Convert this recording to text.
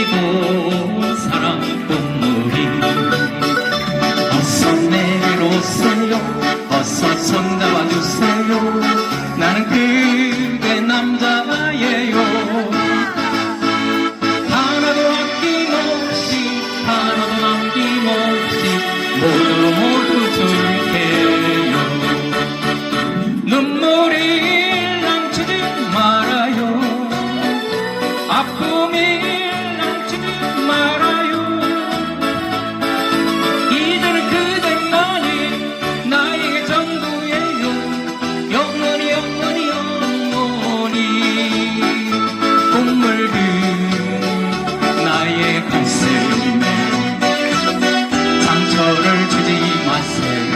그리고 사랑 꽃물이 어서 내려오세요. 어서 손 잡아주세요. 나는 그대 남자예요. 하나도 아낌없이 하나도 남김없이 See.